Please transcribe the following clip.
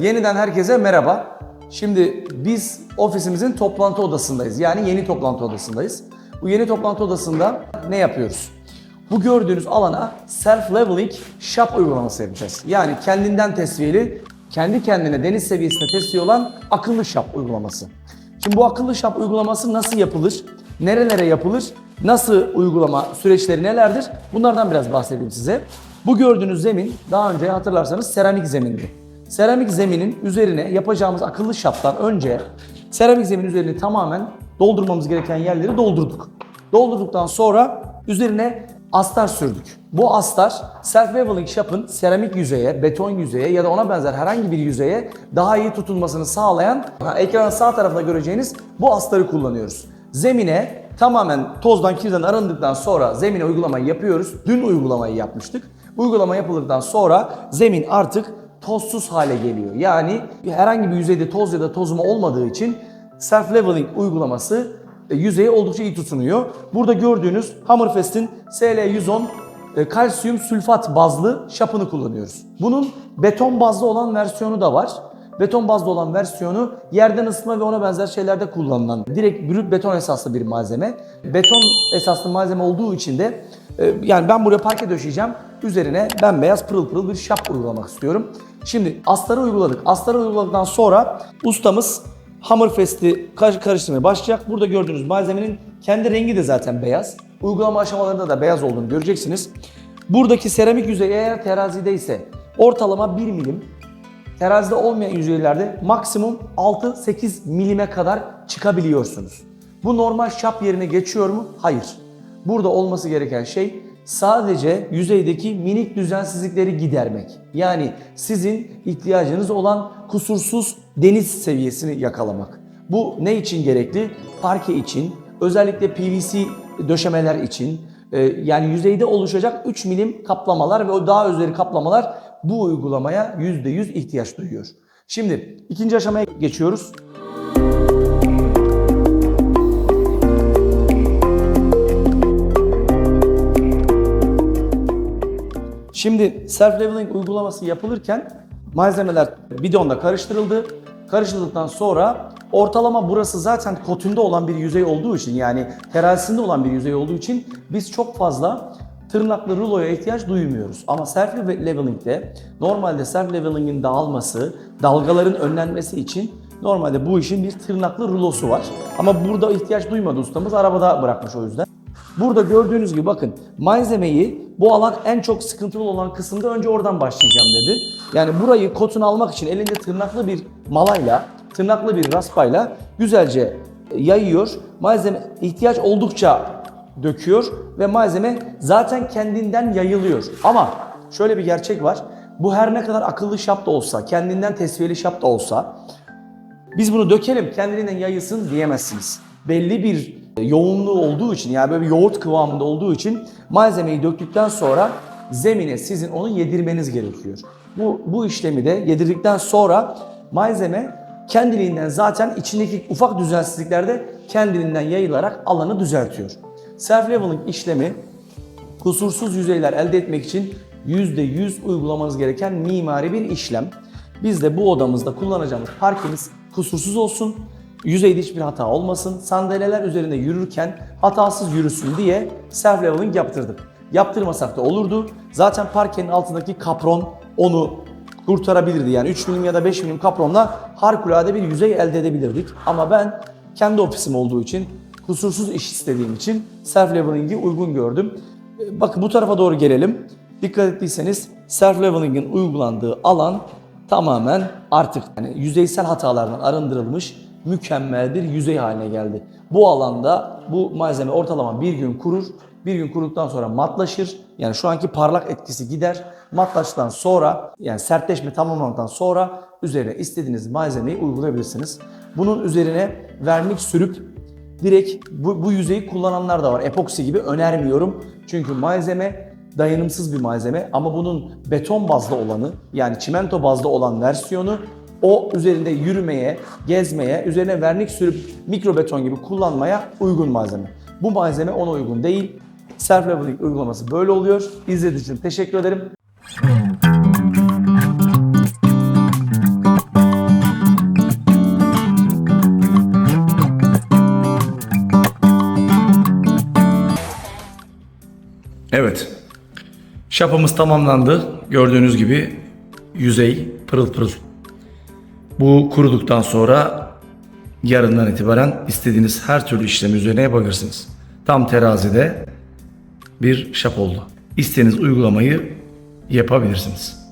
Yeniden herkese merhaba. Şimdi biz ofisimizin toplantı odasındayız. Yani yeni toplantı odasındayız. Bu yeni toplantı odasında ne yapıyoruz? Bu gördüğünüz alana self-leveling shop uygulaması yapacağız. Yani kendinden tesviyeli, kendi kendine deniz seviyesinde tesviye olan akıllı shop uygulaması. Şimdi bu akıllı shop uygulaması nasıl yapılır? Nerelere yapılır? Nasıl uygulama süreçleri nelerdir? Bunlardan biraz bahsedeyim size. Bu gördüğünüz zemin daha önce hatırlarsanız seramik zemindi. Seramik zeminin üzerine yapacağımız akıllı şaptan önce seramik zemin üzerini tamamen doldurmamız gereken yerleri doldurduk. Doldurduktan sonra üzerine astar sürdük. Bu astar self-leveling shop'ın seramik yüzeye, beton yüzeye ya da ona benzer herhangi bir yüzeye daha iyi tutulmasını sağlayan ekranın sağ tarafında göreceğiniz bu astarı kullanıyoruz. Zemine tamamen tozdan kirden arındıktan sonra zemine uygulamayı yapıyoruz. Dün uygulamayı yapmıştık. Uygulama yapıldıktan sonra zemin artık tozsuz hale geliyor. Yani herhangi bir yüzeyde toz ya da tozuma olmadığı için self-leveling uygulaması e, yüzeyi oldukça iyi tutunuyor. Burada gördüğünüz Hammerfest'in SL110 e, kalsiyum sülfat bazlı şapını kullanıyoruz. Bunun beton bazlı olan versiyonu da var. Beton bazlı olan versiyonu yerden ısıtma ve ona benzer şeylerde kullanılan direkt brüt beton esaslı bir malzeme. Beton esaslı malzeme olduğu için de e, yani ben buraya parke döşeyeceğim. Üzerine bembeyaz pırıl pırıl bir şap uygulamak istiyorum. Şimdi astarı uyguladık. Astarı uyguladıktan sonra ustamız Hammerfest'i kar- karıştırmaya başlayacak. Burada gördüğünüz malzemenin kendi rengi de zaten beyaz. Uygulama aşamalarında da beyaz olduğunu göreceksiniz. Buradaki seramik yüzey eğer terazide ise ortalama 1 milim, terazide olmayan yüzeylerde maksimum 6-8 milime kadar çıkabiliyorsunuz. Bu normal şap yerine geçiyor mu? Hayır. Burada olması gereken şey sadece yüzeydeki minik düzensizlikleri gidermek. Yani sizin ihtiyacınız olan kusursuz deniz seviyesini yakalamak. Bu ne için gerekli? Parke için, özellikle PVC döşemeler için, e, yani yüzeyde oluşacak 3 milim kaplamalar ve o daha üzeri kaplamalar bu uygulamaya %100 ihtiyaç duyuyor. Şimdi ikinci aşamaya geçiyoruz. Şimdi self-leveling uygulaması yapılırken malzemeler bidonda karıştırıldı. Karıştırıldıktan sonra ortalama burası zaten kotünde olan bir yüzey olduğu için yani terazisinde olan bir yüzey olduğu için biz çok fazla tırnaklı ruloya ihtiyaç duymuyoruz. Ama self-leveling'de normalde self-leveling'in dağılması, dalgaların önlenmesi için normalde bu işin bir tırnaklı rulosu var. Ama burada ihtiyaç duymadı ustamız arabada bırakmış o yüzden. Burada gördüğünüz gibi bakın malzemeyi bu alan en çok sıkıntılı olan kısımda önce oradan başlayacağım dedi. Yani burayı kotunu almak için elinde tırnaklı bir malayla, tırnaklı bir raspayla güzelce yayıyor. Malzeme ihtiyaç oldukça döküyor ve malzeme zaten kendinden yayılıyor. Ama şöyle bir gerçek var. Bu her ne kadar akıllı şap da olsa, kendinden tesviyeli şap da olsa biz bunu dökelim kendiliğinden yayılsın diyemezsiniz. Belli bir yoğunluğu olduğu için yani böyle bir yoğurt kıvamında olduğu için malzemeyi döktükten sonra zemine sizin onu yedirmeniz gerekiyor. Bu, bu işlemi de yedirdikten sonra malzeme kendiliğinden zaten içindeki ufak düzensizliklerde kendiliğinden yayılarak alanı düzeltiyor. Self-leveling işlemi kusursuz yüzeyler elde etmek için %100 uygulamanız gereken mimari bir işlem. Biz de bu odamızda kullanacağımız parkemiz kusursuz olsun, yüzeyde hiçbir hata olmasın, sandalyeler üzerinde yürürken hatasız yürüsün diye self-leveling yaptırdık. Yaptırmasak da olurdu. Zaten parkenin altındaki kapron onu kurtarabilirdi. Yani 3 milim ya da 5 milim kapronla harikulade bir yüzey elde edebilirdik. Ama ben kendi ofisim olduğu için, kusursuz iş istediğim için self-leveling'i uygun gördüm. Bakın bu tarafa doğru gelelim. Dikkat ettiyseniz self-leveling'in uygulandığı alan tamamen artık yani yüzeysel hatalardan arındırılmış mükemmel bir yüzey haline geldi. Bu alanda bu malzeme ortalama bir gün kurur. Bir gün kuruduktan sonra matlaşır. Yani şu anki parlak etkisi gider. Matlaştıktan sonra yani sertleşme tamamlandıktan sonra üzerine istediğiniz malzemeyi uygulayabilirsiniz. Bunun üzerine vernik sürüp direkt bu, bu yüzeyi kullananlar da var. Epoksi gibi önermiyorum. Çünkü malzeme dayanımsız bir malzeme ama bunun beton bazlı olanı yani çimento bazlı olan versiyonu o üzerinde yürümeye, gezmeye, üzerine vernik sürüp mikrobeton gibi kullanmaya uygun malzeme. Bu malzeme ona uygun değil. Self leveling uygulaması böyle oluyor. İzlediğiniz için teşekkür ederim. Evet. Şapamız tamamlandı. Gördüğünüz gibi yüzey pırıl pırıl. Bu kuruduktan sonra yarından itibaren istediğiniz her türlü işlemi üzerine yapabilirsiniz. Tam terazide bir şap oldu. İstediğiniz uygulamayı yapabilirsiniz.